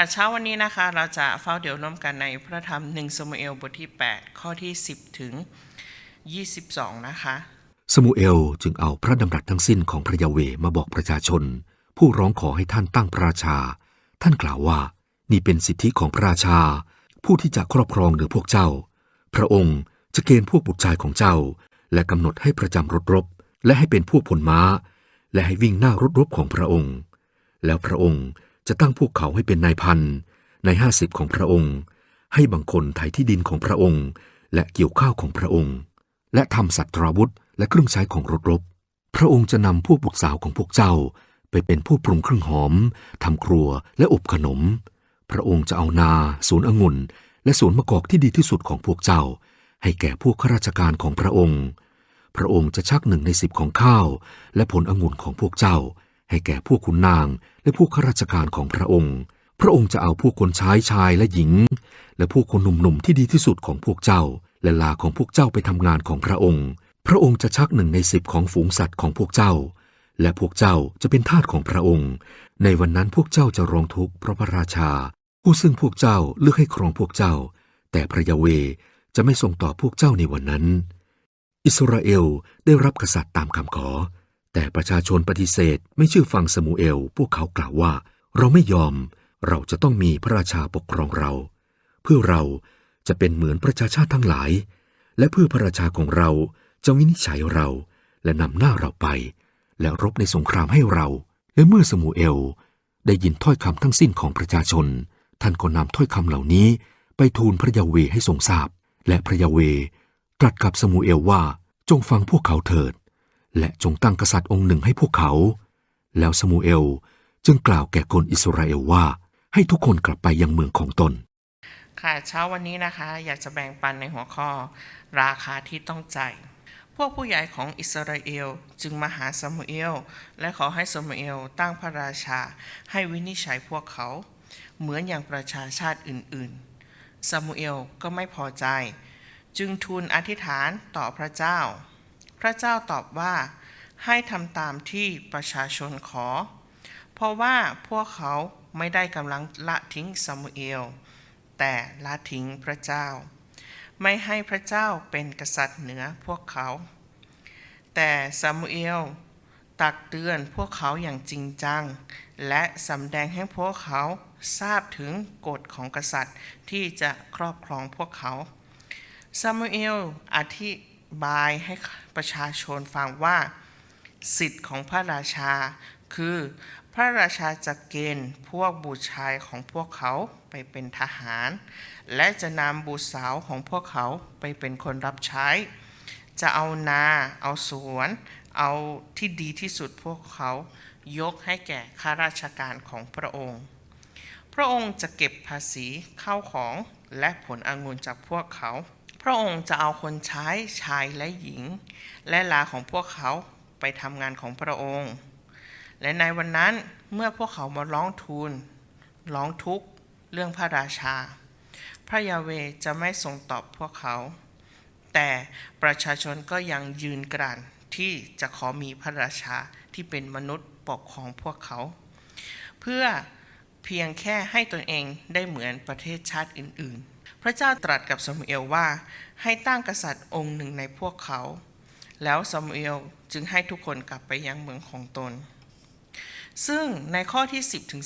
ค่ะเช้าวันนี้นะคะเราจะเฝ้าเดี๋ยวร่วมกันในพระธรรม1สมุเอลบทที่ 8 ข้อที่ 10 ถึง 22 นะคะ สมูเอลจึงเอาพระดำรัสทั้งสิ้นของพระยาเวมาบอกประชาชน ผู้ร้องขอให้ท่านตั้งพระราชา ท่านกล่าวว่า นี่เป็นสิทธิของพระราชา ผู้ที่จะครอบครองเหนือพวกเจ้า พระองค์จะเกณฑ์พวกบุตรชายของเจ้า และกำหนดให้ประจำรถรบ และให้เป็นพวกพลม้า และให้วิ่งหน้ารถรบของพระองค์ แล้วพระองค์ จะตั้งพวกเขาให้เป็นนายพันในห้าสิบของพระองค์ ให้บางคนไถที่ดินของพระองค์ และเกี่ยวข้าวของพระองค์ และทำสัตราวุธและเครื่องใช้ของรถรบ พระองค์จะนำพวกบุตรสาวของพวกเจ้า ไปเป็นผู้ปรุงเครื่องหอมทำครัวและอบขนม พระองค์จะเอานาสวนองุ่น และสวนมะกอกที่ดีที่สุดของพวกเจ้า ให้แก่พวกข้าราชการของพระองค์ พระองค์จะชักหนึ่งในสิบของข้าว และผลองุ่นของพวกเจ้า ให้แก่พวกขุนนางและพวกข้าราชการของพระองค์ พระองค์จะเอาพวกคนใช้ชายและหญิง และพวกคนหนุ่มๆที่ดีที่สุดของพวกเจ้า และลาของพวกเจ้าไปทำงานของพระองค์ พระองค์จะชักหนึ่งในสิบของฝูงสัตว์ของพวกเจ้า และพวกเจ้าจะเป็นทาสของพระองค์ ในวันนั้นพวกเจ้าจะร้องทุกข์เพราะพระราชา ผู้ซึ่งพวกเจ้าเลือกให้ครองพวกเจ้า แต่พระยาเวจะไม่ทรงต่อพวกเจ้าในวันนั้น อิสราเอลได้รับกษัตริย์ตามคำขอ แต่ประชาชนปฏิเสธไม่เชื่อฟังสมูเอล พวกเขากล่าวว่า เราไม่ยอม เราจะต้องมีพระราชาปกครองเรา เพื่อเราจะเป็นเหมือนประชาชาติทั้งหลาย และเพื่อพระราชาของเราจะวินิจฉัยเราและนำหน้าเราไป และรบในสงครามให้เรา และเมื่อสมูเอลได้ยินถ้อยคำทั้งสิ้นของประชาชน ท่านก็นำถ้อยคำเหล่านี้ไปทูลพระยาเวให้ทรงทราบ และพระยาเวตรัสกับสมูเอลว่าจงฟังพวกเขาเถิด และจงตั้งกษัตริย์องค์หนึ่งให้พวกเขา แล้วสมูเอลจึงกล่าวแก่คนอิสราเอลว่า ให้ทุกคนกลับไปยังเมืองของตน ค่ะเช้าวันนี้นะคะ อยากจะแบ่งปันในหัวข้อ ราคาที่ต้องจ่ายพวกผู้ใหญ่ของอิสราเอลจึงมาหาซามูเอล และขอให้ซามูเอลตั้งพระราชาให้วินิจฉัยพวกเขา เหมือนอย่างประชาชาติอื่นๆซามูเอลก็ไม่พอใจ จึงทูลอธิษฐานต่อพระเจ้า พระเจ้าตอบว่า ให้ทำตามที่ประชาชนขอ เพราะว่าพวกเขาไม่ได้กำลังละทิ้งซามูเอล แต่ละทิ้งพระเจ้า ไม่ให้พระเจ้าเป็นกษัตริย์เหนือพวกเขา แต่ซามูเอลตักเตือนพวกเขาอย่างจริงจัง และสำแดงให้พวกเขาทราบถึงกฎของกษัตริย์ที่จะครอบครองพวกเขาซามูเอลอธิ บายให้ประชาชนฟังว่า สิทธิ์ของพระราชา คือพระราชาจะเกณฑ์พวกบุตรชายของพวกเขาไปเป็นทหาร และจะนำบุตรสาวของพวกเขาไปเป็นคนรับใช้ จะเอานา เอาสวน เอาที่ดีที่สุดพวกเขายกให้แก่ข้าราชการของพระองค์ พระองค์จะเก็บภาษีเข้าของและผลองุ่นจากพวกเขา พระองค์จะเอาคนใช้ชายและหญิง และลาของพวกเขาไปทำงานของพระองค์ และในวันนั้นเมื่อพวกเขามาร้องทูลร้องทุกข์เรื่องพระราชา พระยาเวจะไม่ทรงตอบพวกเขา แต่ประชาชนก็ยังยืนกรานที่จะขอมีพระราชาที่เป็นมนุษย์ปกครองพวกเขา เพื่อเพียงแค่ให้ตนเองได้เหมือนประเทศชาติอื่น ๆ พระเจ้าตรัสกับซามูเอลว่าให้ตั้งกษัตริย์องค์หนึ่งในพวกเขา แล้วซามูเอลจึงให้ทุกคนกลับไปยังเมืองของตน ซึ่งในข้อที่ 10ถึง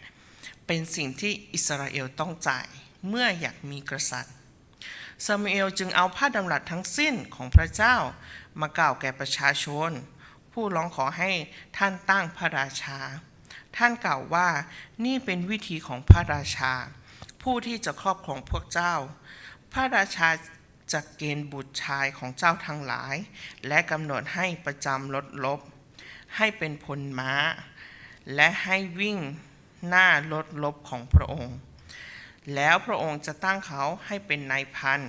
18 เป็นสิ่งที่อิสราเอลต้องจ่ายเมื่ออยากมีกษัตริย์ซามูเอลจึงเอาพระดำรัสทั้งสิ้นของพระเจ้ามากล่าวแก่ประชาชน ผู้ร้องขอให้ท่านตั้งพระราชา ท่านกล่าวว่านี่เป็นวิธีของพระราชา ผู้ที่จะครอบครองพวกเจ้า พระราชาจะเกณฑ์บุตรชายของเจ้าทั้งหลาย และกำหนดให้ประจำรถลบ ให้เป็นพลม้า และให้วิ่งหน้ารถลบของพระองค์ แล้วพระองค์จะตั้งเขาให้เป็นนายพัน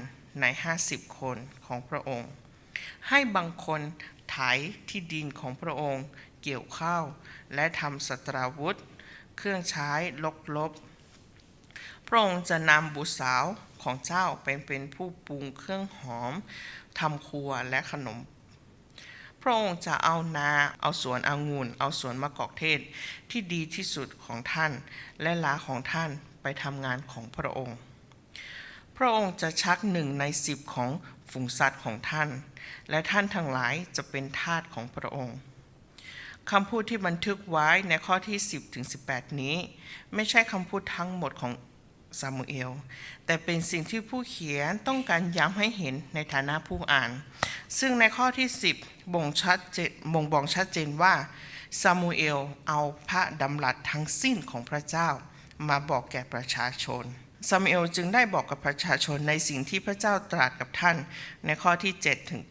ในห้าสิบคนของพระองค์ ให้บางคนไถที่ดินของพระองค์ เกี่ยวข้าว และทำสตราวุธ เครื่องใช้ลบลบ ระองค์จะนำบุตรสาวของเจ้าเป็นเป็นผู้ปรุงเครื่องหอมทำครัวและขนม พระองค์จะเอานาเอาสวนองุ่นเอาสวนมะกอกเทศที่ดีที่สุดของท่าน และลาของท่านไปทำงานของพระองค์ พระองค์จะชักหนึ่งในสิบของฝูงสัตว์ของท่าน และท่านทั้งหลายจะเป็นทาสของพระองค์คำพูดที่บันทึกไว้ในข้อที่ 10ถึง18 นี้ ไม่ใช่คำพูดทั้งหมดของ ซามูเอล แต่เป็นสิ่งที่ผู้เขียนต้องการย้ำให้เห็นในฐานะผู้อ่าน ซึ่งในข้อที่ 10 บ่งชัดเจนบ่งบอกชัดเจนว่าซามูเอลเอาพระดำรัสทั้งสิ้นของพระเจ้า มาบอกแก่ประชาชนซามูเอลจึงได้บอกกับประชาชนในสิ่งที่พระเจ้าตรัสกับท่านในข้อที่7ถึง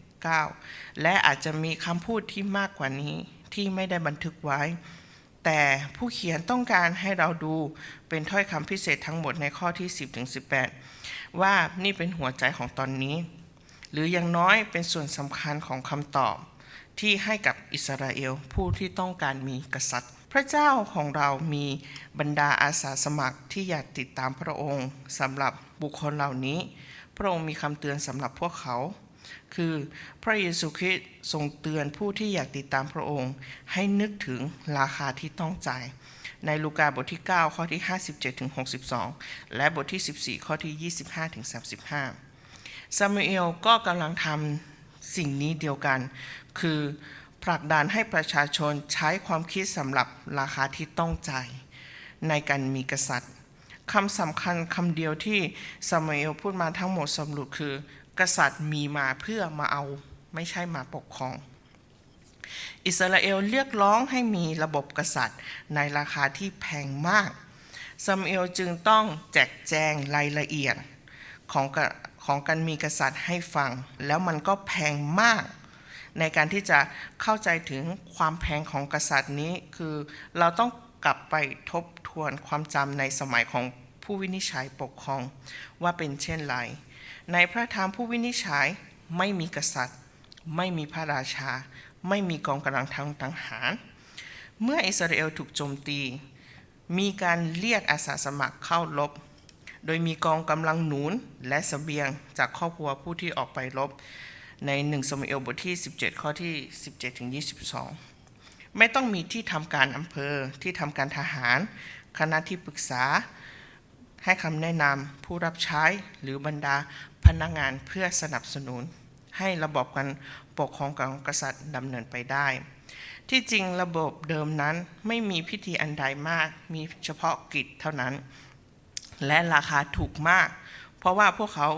9และอาจจะมีคำพูดที่มากกว่านี้ที่ไม่ได้บันทึกไว้ แต่ผู้เขียนต้องการให้เราดูเป็นถ้อยคำพิเศษทั้งหมดในข้อที่ 10ถึง18 ว่านี่เป็นหัวใจของตอนนี้ หรืออย่างน้อยเป็นส่วนสำคัญของคำตอบ ที่ให้กับอิสราเอลผู้ที่ต้องการมีกษัตริย์ พระเจ้าของเรามีบรรดาอาสาสมัครที่อยากติดตามพระองค์สำหรับบุคคลเหล่านี้ พระองค์มีคำเตือนสำหรับพวกเขา คือพระเยซูคริสต์ทรงเตือนผู้ที่อยากติดตามพระองค์ ให้นึกถึงราคาที่ต้องจ่ายในลูกาบทที่ 9 ข้อที่ 57ถึง62 และบทที่ 14 ข้อที่ 25ถึง35ซามูเอลก็กำลังทำสิ่งนี้เดียวกัน คือผลักดันให้ประชาชนใช้ความคิดสำหรับราคาที่ต้องจ่ายในการมีกษัตริย์คำสำคัญคำเดียวที่ซามูเอลพูดมาทั้งหมดสรุปคือ กษัตริย์มีมาเพื่อมาเอาไม่ใช่มาปกครอง อิสราเอลเรียกร้องให้มีระบบกษัตริย์ในราคาที่แพงมากซามูเอลจึงต้องแจกแจงรายละเอียดของกะของการมีกษัตริย์ให้ฟัง แล้วมันก็แพงมาก ในการที่จะเข้าใจถึงความแพงของกษัตริย์นี้คือเราต้องกลับไปทบทวนความจำในสมัยของผู้วินิจฉัยปกครองว่าเป็นเช่นไร ในพระธรรมผู้วินิจฉัยไม่มีกษัตริย์ ไม่มีพระราชา ไม่มีกองกำลังทางทหาร เมื่ออิสราเอลถูกโจมตี มีการเรียกอาสาสมัครเข้ารบโดยมีกองกำลังหนุนและสเสบียงจากครอบครัวผู้ที่ออกไปรบ ใน1สมเอลบทที่ 17 ข้อที่ 17ถึง22 ไม่ต้องมีที่ทำการอำเภอที่ทำการทหาร คณะที่ปรึกษา ให้คำแนะนำผู้รับใช้หรือบรรดาพนักงานเพื่อสนับสนุน ให้ระบบการปกครองของกษัตริย์ดำเนินไปได้ ที่จริงระบบเดิมนั้นไม่มีพิธีอันใดมาก มีเฉพาะกิจเท่านั้น และราคาถูกมาก เพราะว่าพวกเขา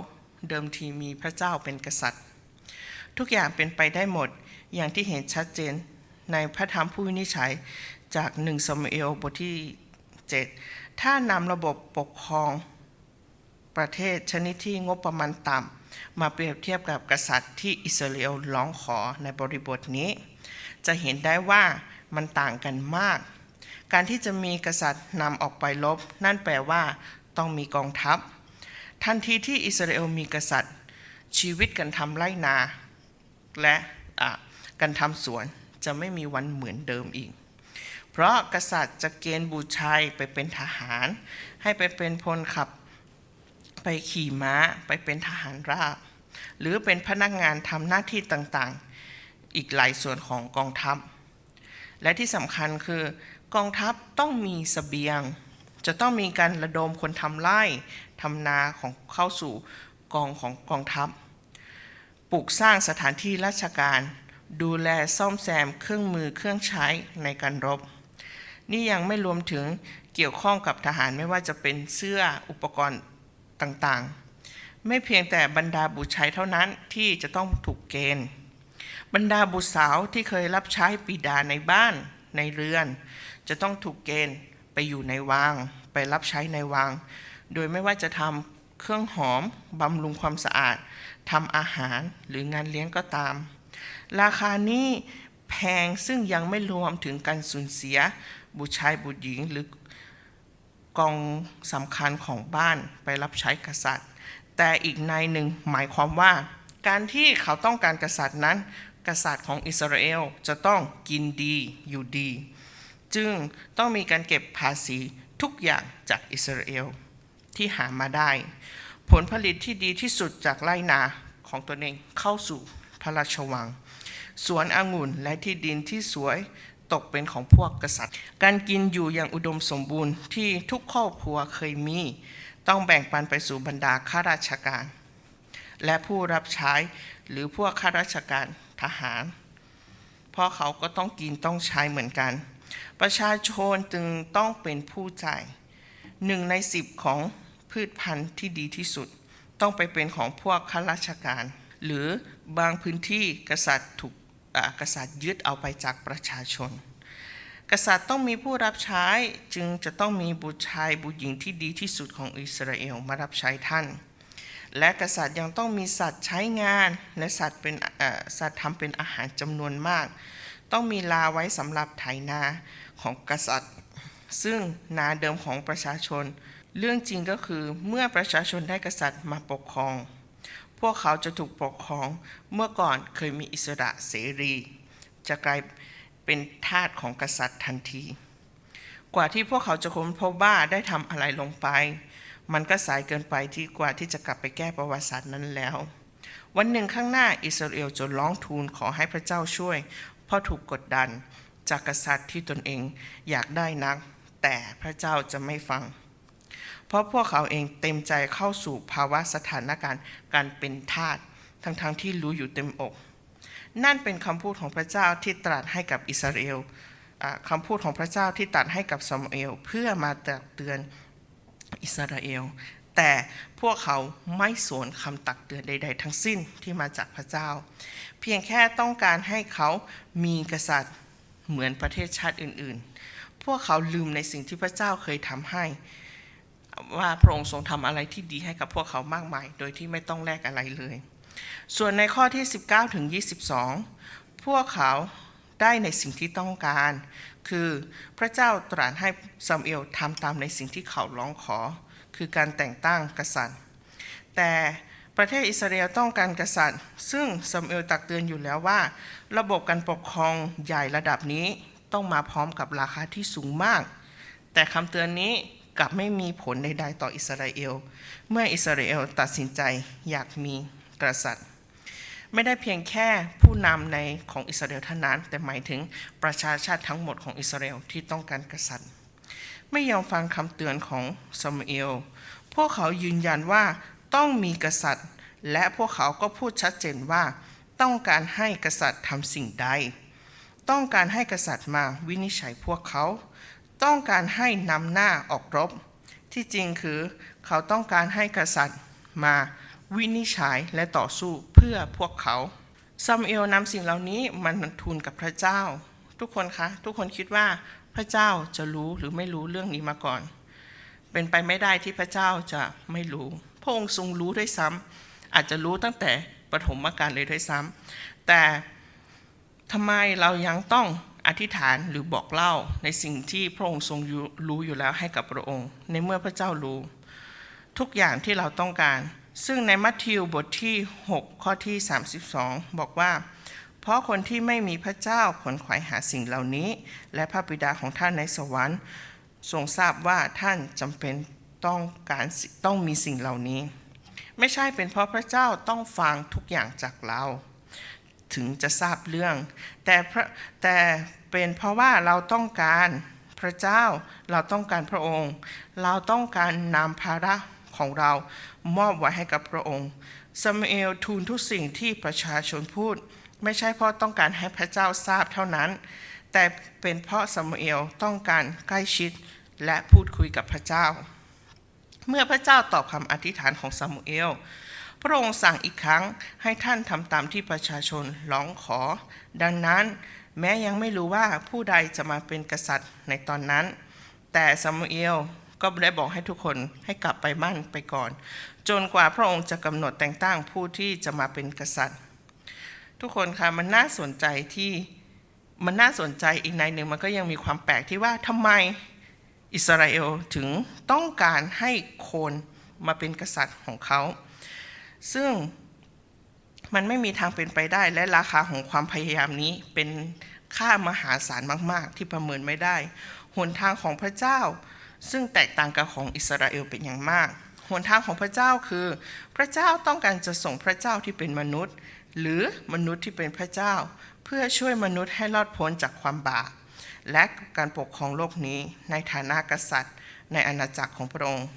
เดิมทีมีพระเจ้าเป็นกษัตริย์ ทุกอย่างเป็นไปได้หมดอย่างที่เห็นชัดเจนในพระธรรมผู้วินิจฉัยจากหนึ่งสมเอลบทที่ 7 ถ้านำระบบปกครองประเทศชนิดที่งบประมาณต่ำมาเปรียบเทียบกับกษัตริย์ที่อิสราเอลร้องขอในบริบทนี้ จะเห็นได้ว่ามันต่างกันมาก การที่จะมีกษัตริย์นำออกไปลบ นั่นแปลว่าต้องมีกองทัพ ทันทีที่อิสราเอลมีกษัตริย์ ชีวิตการทำไรนา และอะการทำสวนจะไม่มีวันเหมือนเดิมอีก เพราะกษัตริย์จะเกณฑ์บูชัยไปเป็นทหาร ให้ไปเป็นพลขับ ไปขี่ม้าไปเป็นทหารราบ หรือเป็นพนักงานทำหน้าที่ต่างๆ อีกหลายส่วนของกองทัพ และที่สำคัญคือกองทัพต้องมีสเสบียง จะต้องมีการระดมคนทำไร่ทำนาของเข้าสู่กองของกองทัพ ปลูกสร้างสถานที่ราชการดูแลซ่อมแซมเครื่องมือเครื่องใช้ในการรบ นี่ยังไม่รวมถึงเกี่ยวข้องกับทหารไม่ว่าจะเป็นเสื้ออุปกรณ์ต่างๆ ไม่เพียงแต่บรรดาบุตรชายเท่านั้นที่จะต้องถูกเกณฑ์ บรรดาบุตรสาวที่เคยรับใช้ปิดาในบ้านในเรือน จะต้องถูกเกณฑ์ไปอยู่ในวังไปรับใช้ในวัง โดยไม่ว่าจะทำเครื่องหอมบำรุงความสะอาดทำอาหารหรืองานเลี้ยงก็ตาม ราคานี้แพงซึ่งยังไม่รวมถึงการสูญเสีย บุตรชายบุตรหญิงหรือกองสำคัญของบ้านไปรับใช้กษัตริย์ แต่อีกในหนึ่งหมายความว่า การที่เขาต้องการกษัตริย์นั้น กษัตริย์ของอิสราเอลจะต้องกินดีอยู่ดี จึงต้องมีการเก็บภาษีทุกอย่างจากอิสราเอลที่หามาได้ ผลผลิตที่ดีที่สุดจากไร่นาของตนเองเข้าสู่พระราชวัง สวนองุ่นและที่ดินที่สวย ตกเป็นของพวกกษัตริย์ การกินอยู่อย่างอุดมสมบูรณ์ที่ทุกครอบครัวเคยมี ต้องแบ่งปันไปสู่บรรดาข้าราชการ และผู้รับใช้หรือพวกข้าราชการทหาร เพราะเขาก็ต้องกินต้องใช้เหมือนกัน ประชาชนจึงต้องเป็นผู้จ่ายหนึ่งในสิบของพืชพันธุ์ที่ดีที่สุด ต้องไปเป็นของพวกข้าราชการ หรือบางพื้นที่กษัตริย์ถูก กษัตริย์ยึดเอาไปจากประชาชน กษัตริย์ต้องมีผู้รับใช้จึงจะต้องมีบุตรชายบุตรหญิงที่ดีที่สุดของอิสราเอลมารับใช้ท่าน และกษัตริย์ยังต้องมีสัตว์ใช้งาน และสัตว์เป็นสัตว์ทำเป็นอาหารจำนวนมาก ต้องมีลาไว้สำหรับไถนาของกษัตริย์ ซึ่งนาเดิมของประชาชน เรื่องจริงก็คือเมื่อประชาชนได้กษัตริย์มาปกครอง พวกเขาจะถูกปกครองเมื่อก่อนเคยมีอิสระเสรี จะกลายเป็นทาสของกษัตริย์ทันที กว่าที่พวกเขาจะค้นพบว่าได้ทำอะไรลงไป มันก็สายเกินไปที่กว่าที่จะกลับไปแก้ประวัติศาสตร์นั้นแล้ว วันหนึ่งข้างหน้าอิสราเอลจะร้องทูลขอให้พระเจ้าช่วย เพราะถูกกดดันจากกษัตริย์ที่ตนเองอยากได้นัก แต่พระเจ้าจะไม่ฟัง ราะพวกเขาเองเต็มใจเข้าสู่ภาวะสถานการณ์การเป็นทาสทั้งๆทที่รู้อยู่เต็มอก นั่นเป็นคำพูดของพระเจ้าที่ตรัสให้กับอิสราเอลอ่าคำพูดของพระเจ้าที่ตรัสให้กับซามูเอลเพื่อมาตักเตือนอิสราเอล แต่พวกเขาไม่สวนคำตักเตือนใด ๆ ทั้งสิ้นที่มาจากพระเจ้า เพียงแค่ต้องการให้เขามีกษัตริย์เหมือนประเทศชาติอื่น ๆ พวกเขาลืมในสิ่งที่พระเจ้าเคยทำให้ ว่าพระองค์ทรงทำอะไรที่ดีให้กับพวกเขามากมาย โดยที่ไม่ต้องแลกอะไรเลย ส่วนในข้อที่ 19ถึง22 พวกเขาได้ในสิ่งที่ต้องการ คือพระเจ้าตรัสให้ซามูเอลทำตามในสิ่งที่เขาร้องขอ คือการแต่งตั้งกษัตริย์ แต่ประเทศอิสราเอลต้องการกษัตริย์ ซึ่งซามูเอลตักเตือนอยู่แล้วว่า ระบบการปกครองใหญ่ระดับนี้ต้องมาพร้อมกับราคาที่สูงมาก แต่คำเตือนนี้ กลับไม่มีผลใดๆต่ออิสราเอล เมื่ออิสราเอลตัดสินใจอยากมีกษัตริย์ ไม่ได้เพียงแค่ผู้นำในของอิสราเอลเท่านั้น แต่หมายถึงประชาชาติทั้งหมดของอิสราเอลที่ต้องการกษัตริย์ ไม่ยอมฟังคำเตือนของซามูเอล พวกเขายืนยันว่าต้องมีกษัตริย์ และพวกเขาก็พูดชัดเจนว่า ต้องการให้กษัตริย์ทำสิ่งใด ต้องการให้กษัตริย์มาวินิจฉัยพวกเขา ต้องการให้นำหน้าออกรบ ที่จริงคือเขาต้องการให้กษัตริย์มาวินิจฉัยและต่อสู้เพื่อพวกเขาซามูเอลนำสิ่งเหล่านี้มันทูลกับพระเจ้า ทุกคนคะ ทุกคนคิดว่าพระเจ้าจะรู้หรือไม่รู้เรื่องนี้มาก่อน เป็นไปไม่ได้ที่พระเจ้าจะไม่รู้ พระองค์ทรงรู้ด้วยซ้ำอาจจะรู้ตั้งแต่ปฐมกาลเลยด้วยซ้ำแต่ทำไมเรายังต้อง ธิษฐานหรือบอกเล่าในสิ่งที่พระองค์ทรงรู้อยู่แล้วให้กับพระองค์ ในเมื่อพระเจ้ารู้ ทุกอย่างที่เราต้องการ ซึ่งในมัทธิวบทที่ 6 ข้อที่ 32 บอกว่า เพราะคนที่ไม่มีพระเจ้าขนขวายหาสิ่งเหล่านี้ และพระบิดาของท่านในสวรรค์ทรงทราบว่าท่านจำเป็นต้องการต้องมีสิ่งเหล่านี้ ไม่ใช่เป็นเพราะพระเจ้าต้องฟังทุกอย่างจากเรา ถึงจะทราบเรื่อง แต่พระแต่ เป็นเพราะว่าเราต้องการพระเจ้าเราต้องการพระองค์ เราต้องการนำภาระของเรามอบไว้ให้กับพระองค์ซามูเอลทูลทุกสิ่งที่ประชาชนพูด ไม่ใช่เพราะต้องการให้พระเจ้าทราบเท่านั้น แต่เป็นเพราะซามูเอลต้องการใกล้ชิดและพูดคุยกับพระเจ้า เมื่อพระเจ้าตอบคำอธิษฐานของซามูเอลพระองค์สั่งอีกครั้งให้ท่านทำตามที่ประชาชนร้องขอ ดังนั้น แม้ยังไม่รู้ว่าผู้ใดจะมาเป็นกษัตริย์ในตอนนั้น แต่ซามูเอลก็ได้บอกให้ทุกคนให้กลับไปบ้านไปก่อน จนกว่าพระองค์จะกำหนดแต่งตั้งผู้ที่จะมาเป็นกษัตริย์ ทุกคนคะมันน่าสนใจที่มันน่าสนใจอีกในหนึ่งมันก็ยังมีความแปลกที่ว่าทำไมอิสราเอลถึงต้องการให้คนมาเป็นกษัตริย์ของเขา ซึ่ง มันไม่มีทางเป็นไปได้ และราคาของความพยายามนี้เป็นค่ามหาศาลมาก ๆ ที่ประเมินไม่ได้ หนทางของพระเจ้า ซึ่งแตกต่างกับของอิสราเอลเป็นอย่างมาก หนทางของพระเจ้าคือ พระเจ้าต้องการจะส่งพระเจ้าที่เป็นมนุษย์ หรือมนุษย์ที่เป็นพระเจ้า เพื่อช่วยมนุษย์ให้รอดพ้นจากความบาปและการปกครองโลกนี้ในฐานะกษัตริย์ ในอาณาจักรของพระองค์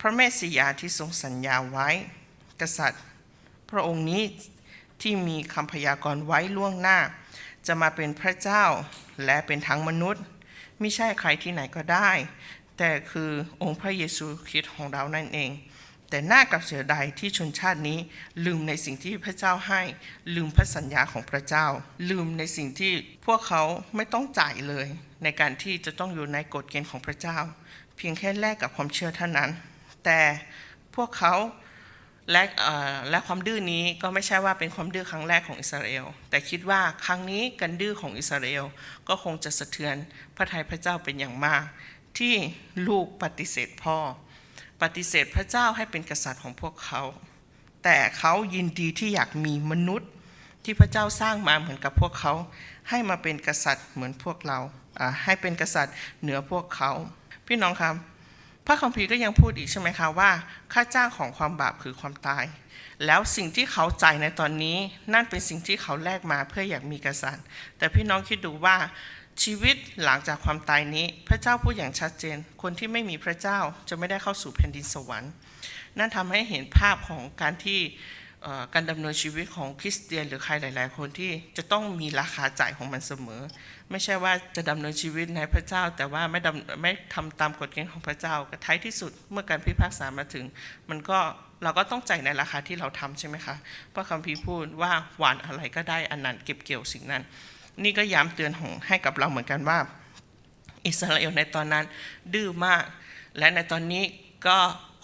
พระเมสสิยาที่ทรงสัญญาไว้ กษัตริย์ พระองค์นี้ที่มีคำพยากรณ์ไว้ล่วงหน้า จะมาเป็นพระเจ้าและเป็นทั้งมนุษย์ ไม่ใช่ใครที่ไหนก็ได้ แต่คือองค์พระเยซูคริสต์ของเรานั่นเอง แต่หน่ากับเสียดายที่ชนชาตินี้ลืมในสิ่งที่พระเจ้าให้ ลืมพระสัญญาของพระเจ้า ลืมในสิ่งที่พวกเขาไม่ต้องจ่ายเลย ในการที่จะต้องอยู่ในกฎเกณฑ์ของพระเจ้า เพียงแค่แลกกับความเชื่อเท่านั้น แต่พวกเขา และและความดื้อนี้ก็ไม่ใช่ว่าเป็นความดื้อครั้งแรกของอิสราเอล แต่คิดว่าครั้งนี้การดื้อของอิสราเอลก็คงจะสะเทือนพระทัยพระเจ้าเป็นอย่างมาก ที่ลูกปฏิเสธพ่อ ปฏิเสธพระเจ้าให้เป็นกษัตริย์ของพวกเขา แต่เขายินดีที่อยากมีมนุษย์ที่พระเจ้าสร้างมาเหมือนกับพวกเขา ให้มาเป็นกษัตริย์เหมือนพวกเราให้เป็นกษัตริย์เหนือพวกเขา พี่น้องครับ พระคัมภีร์ก็ยังพูดอีกใช่ไหมคะว่า ค่าจ้างของความบาปคือความตาย แล้วสิ่งที่เขาจ่ายในตอนนี้นั่นเป็นสิ่งที่เขาแลกมาเพื่ออยากมีกษัตริย์ แต่พี่น้องคิดดูว่าชีวิตหลังจากความตายนี้ พระเจ้าพูดอย่างชัดเจน คนที่ไม่มีพระเจ้าจะไม่ได้เข้าสู่แผ่นดินสวรรค์ นั่นทำให้เห็นภาพของการที่ การดำเนินชีวิตของคริสเตียนหรือใครหลาย ๆ คนที่จะต้องมีราคาจ่ายของมันเสมอ ไม่ใช่ว่าจะดำเนินชีวิตในพระเจ้า แต่ว่าไม่ดำไม่ทำตามกฎเกณฑ์ของพระเจ้าก็ท้ายที่สุดเมื่อการพิพากษามาถึง มันก็เราก็ต้องจ่ายในราคาที่เราทำใช่ไหมคะพระคัมภีร์พูดว่าหวานอะไรก็ได้อันนั้นเก็บเกี่ยวสิ่งนั้น นี่ก็ย้ำเตือนของให้กับเราเหมือนกันว่า อิสราเอลในตอนนั้นดื้อมาก และในตอนนี้ก็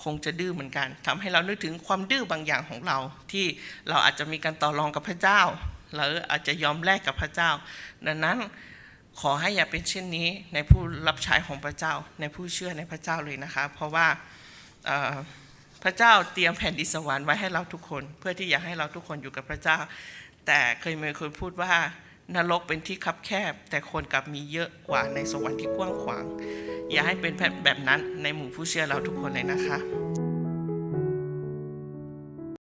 คงจะดื้อเหมือนกันทำให้เรานึกถึงความดื้อบางอย่างของเรา ที่เราอาจจะมีการต่อรองกับพระเจ้าหรืออาจจะยอมแลกกับพระเจ้า ดังนั้นขอให้อย่าเป็นเช่นนี้ในผู้รับใช้ของพระเจ้า ในผู้เชื่อในพระเจ้าเลยนะคะ เพราะว่าพระเจ้าเตรียมแผ่นดินสวรรค์ไว้ให้เราทุกคน เพื่อที่อยากให้เราทุกคนอยู่กับพระเจ้า แต่เคยมีคนพูดว่า นรกเป็นที่คับแคบ แต่คนกลับมีเยอะกว่าในสวรรค์ที่กว้างขวาง อย่าให้เป็นแบบนั้นในหมู่ผู้เชื่อเราทุกคนเลยนะคะ